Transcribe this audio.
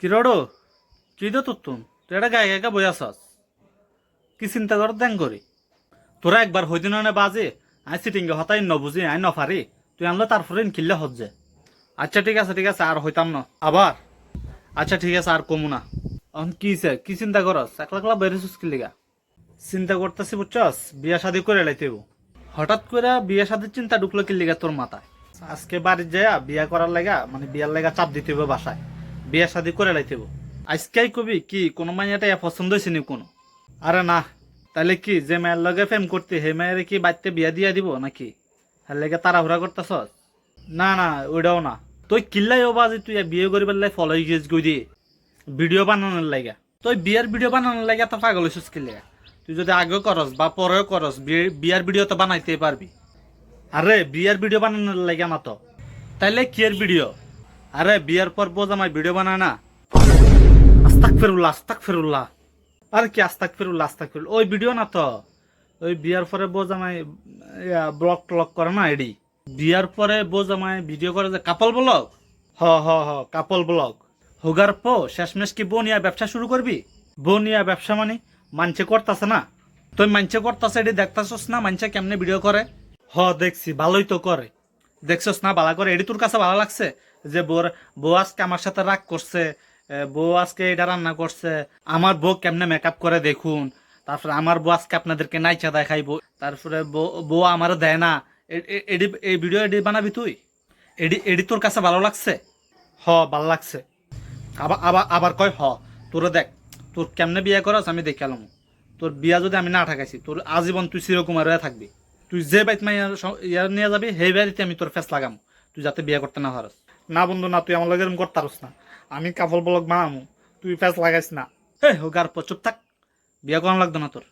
কিরড়ো দো তোর তুম? তুই এটা গায়ে গায়ে বই আসাস কি চিন্তা কর দেন করি? তোরা একবার হইদিন না বাজে আই সিটিংগে হতাই ন বুঝি, আই নফারি তুই আনলে তারপরে কিনলে হচ্ছে আচ্ছা ঠিক আছে ঠিক আছে, আর হইতাম না। আবার? আচ্ছা ঠিক আছে, আর কমু না। এখন কি কি চিন্তা করস? একলা একলা বেরিয়েছিস কি লিগা? চিন্তা করতেছি, বুঝছস? বিয়া শাদি করে লাইতেব হঠাৎ করে বিয়া শাদির চিন্তা ঢুকলো কি লিগা তোর মাথায়? আজকে বাড়ি যায় বিয়া করার লাগা মানে বিয়ার লাগা চাপ দিতে হবে বাসায়। বিয়া শাদি করে লাইতেব। আজকেই কবি কি কোনো মাইয়াটা পছন্দ হয়েছে নি কোনো? আরে না তাহলে কি যে মায়ের লগে ফেম করতে, হে মায়ের কি বাড়িতে বিয়া দিয়া দিব নাকি? হ্যাঁ লেগে তাড়াহুড়া করতেছস? না না ওইটাও না। তুই কিল্লাই ও বাজে তুই বিয়ে করিবার লাই ফলো গেছ গই দিয়ে ভিডিও বানানোর লাগে। তুই বিয়ার ভিডিও বানানোর লাগে এত পাগল হইছিস কি লাগে তুই যদি আগে করস বা পরেও করস, বিয়ে- বিয়ার ভিডিও তো বানাইতে পারবি। আরে, বিয়ার ভিডিও বানানোর লাগে না তো। তাইলে কি এর ভিডিও? আরে বিয়ার পর বোঝ আমার ভিডিও বানায় না? আস্তাক ফেরুল্লাহ আস্তাক ফেরুল্লাহ আর কি আস্তাক ফেরুল্লাহ আস্তাক ফেরুল্লাহ ওই ভিডিও না তো? ওই বিয়ার পরে বোঝ আমায় ব্লগ টলক করে না এডি? বিয়ার পরে বোঝ আমায় ভিডিও করে যে কাপল ব্লগ? হ হ হ, কাপল ব্লগ। হোগার পো, শেষমেশ কি বনিয়া ব্যবসা শুরু করবি? বনিয়া ব্যবসা মানে? মানছে করতাছে না? তুই মানছে করতাছে এটি দেখতাছস না মানছে কেমনে ভিডিও করে? হ, দেখছি, ভালোই তো করে। দেখছস না, ভালো করে? এটি তোর কাছে ভালো লাগছে? যে বোর বউ আজকে আমার সাথে রাগ করছে বউ আজকে এটা রান্না করছে, আমার বউ কেমনে মেকআপ করে দেখুন? তারপরে আমার বউ আজকে আপনাদেরকে নাইচা দেখাইবো। তারপরে বউ- বউ আমার দেয় না। এডি, এই ভিডিও এডি বানাবি তুই? এডি এডি তোর কাছে ভালো লাগছে? হ, ভালো লাগছে। আবার আবার আবার কয়, হ, তোরে দেখ, তোর কেমনে বিয়ে করস আমি দেখে এলাম তোর বিয়া যদি আমি না ঠাকাইছি, তোর আজীবন তুই চিরকুমার হয়ে থাকবি। তুই যে বাইত মাই ইয়ার নিয়ে যাবি, সেই বাড়িতে আমি তোর ফেস লাগাম। তুই যাতে বিয়ে করতে না পারস। না বন্ধু, না, তুই আমার লগে এরকম করতে পারস না। আমি কাফল ব্লগ বানামু, তুই ফেস লাগাইস না। হে হোক আর চুপ থাক। বিয়া করানো লাগতো না তোর।